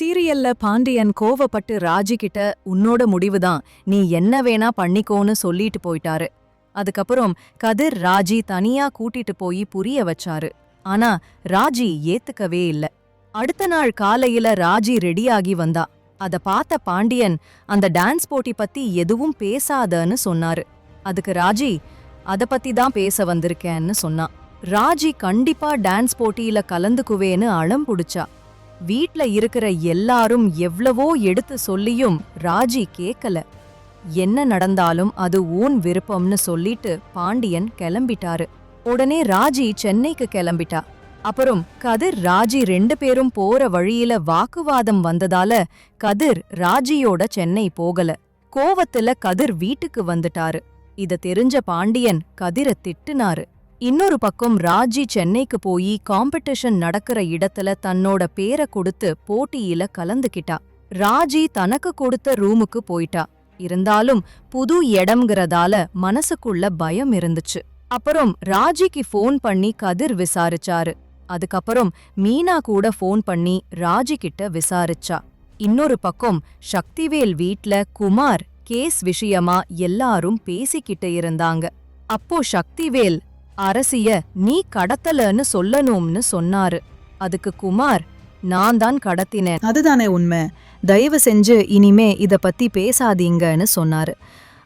சீரியல்ல பாண்டியன் கோவப்பட்டு ராஜி கிட்ட உன்னோட முடிவுதான். நீ என்ன வேணா பண்ணிக்கோன்னு சொல்லிட்டு போயிட்டாரு. அதுக்கப்புறம் கதிர் ராஜி தனியா கூட்டிட்டு போய் புரிய வச்சாரு. ஆனா ராஜி ஏத்துக்கவே இல்ல. அடுத்த நாள் காலையில ராஜி ரெடியாகி வந்தா. அத பார்த்த பாண்டியன் அந்த டான்ஸ் போட்டி பத்தி எதுவும் பேசாதன்னு சொன்னாரு. அதுக்கு ராஜி அத பத்தி தான் பேச வந்திருக்கேன்னு சொன்னான் ராஜி கண்டிப்பா டான்ஸ் போட்டியில கலந்துக்குவேன்னு அளம் புடிச்சா. வீட்ல இருக்கிற எல்லாரும் எவ்வளவோ எடுத்து சொல்லியும் ராஜி கேக்கல. என்ன நடந்தாலும் அது ஊன் விருப்பம்னு சொல்லிட்டு பாண்டியன் கிளம்பிட்டாரு. உடனே ராஜி சென்னைக்கு கிளம்பிட்டா. அப்புறம் கதிர் ராஜி ரெண்டு பேரும் போற வழியில வாக்குவாதம் வந்ததால கதிர் ராஜியோட சென்னை போகல. கோவத்துல கதிர் வீட்டுக்கு வந்துட்டாரு. இத தெரிஞ்ச பாண்டியன் கதிர திட்டுனாரு. இன்னொரு பக்கம் ராஜி சென்னைக்கு போய் காம்படிஷன் நடக்கிற இடத்துல தன்னோட பேரை கொடுத்து போட்டியில கலந்துக்கிட்டா ராஜி தனக்கு கொடுத்த ரூமுக்கு போயிட்டா. இருந்தாலும் புது இடம்ங்கிறதால மனசுக்குள்ள பயம் இருந்துச்சு. அப்புறம் ராஜிக்கு ஃபோன் பண்ணி கதிர் விசாரிச்சாரு. அதுக்கப்புறம் மீனா கூட ஃபோன் பண்ணி ராஜி கிட்ட விசாரிச்சா. இன்னொரு பக்கம் சக்திவேல் வீட்ல குமார் கேஸ் விஷயமா எல்லாரும் பேசிக்கிட்டு இருந்தாங்க. அப்போ சக்திவேல் அரசிய நீ கடத்தலன்னு சொல்லணும்னு சொன்னாரு. அதுக்கு குமார் நான் தான் கடத்தினேன். அதுதானே உண்மை. தயவு செஞ்சு இனிமே இத பத்தி பேசாதீங்கன்னு சொன்னாரு.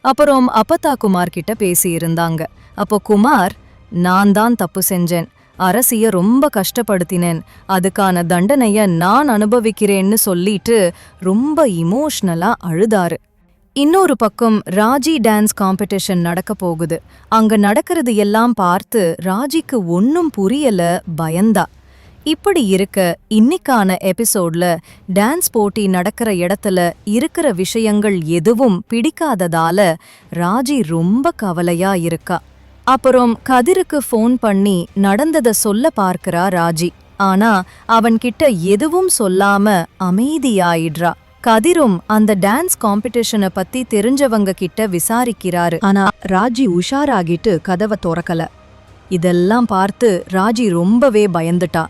அப்புறம் அப்பத்தா குமார் கிட்ட பேசியிருந்தாங்க. அப்போ குமார் நான் தான் தப்பு செஞ்சேன். அரசிய ரொம்ப கஷ்டப்படுத்தினேன். அதுக்கான தண்டனைய நான் அனுபவிக்கிறேன்னு சொல்லிட்டு ரொம்ப இமோஷ்னலா அழுதாரு. இன்னொரு பக்கம் ராஜி டான்ஸ் காம்படிஷன் நடக்க போகுது. அங்க நடக்கிறது எல்லாம் பார்த்து ராஜிக்கு ஒன்னும் புரியல பயந்தா. இப்படி இருக்க இன்னிக்கான எபிசோட்ல டான்ஸ் போட்டி நடக்கிற இடத்துல இருக்கிற விஷயங்கள் எதுவும் பிடிக்காததால ராஜி ரொம்ப கவலையா இருக்கா. அப்புறம் கதிருக்கு ஃபோன் பண்ணி நடந்தத சொல்ல பார்க்கறா ராஜி. ஆனா அவன்கிட்ட எதுவும் சொல்லாம அமைதியாயிடுறா. கதிரும் அந்த டான்ஸ் காம்படிஷனை பத்தி தெரிஞ்சவங்க கிட்ட விசாரிக்கிறாரு. ஆனா ராஜி உஷாராகிட்டு கதவை துறக்கல. இதெல்லாம் பார்த்து ராஜி ரொம்பவே பயந்துட்டா.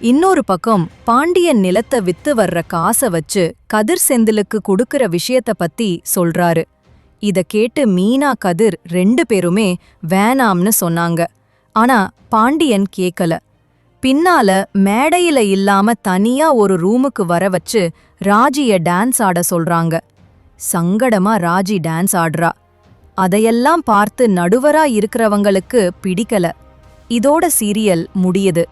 இன்னொரு பக்கம் பாண்டியன் நிலத்தை வித்து வர்ற காசை வச்சு கதிர் செந்திலுக்கு கொடுக்கற விஷயத்த பத்தி சொல்றாரு. இத கேட்டு மீனா கதிர் ரெண்டு பேருமே வேணாம்னு சொன்னாங்க. ஆனா பாண்டியன் கேக்கல. பின்னால மேடையில இல்லாம தனியா ஒரு ரூமுக்கு வர வச்சு ராஜிய டான்ஸ் ஆட சொல்றாங்க. சங்கடமா ராஜி டான்ஸ் ஆடுறா. அதையெல்லாம் பார்த்து நடுவரா இருக்கிறவங்களுக்கு பிடிக்கல. இதோட சீரியல் முடியுது.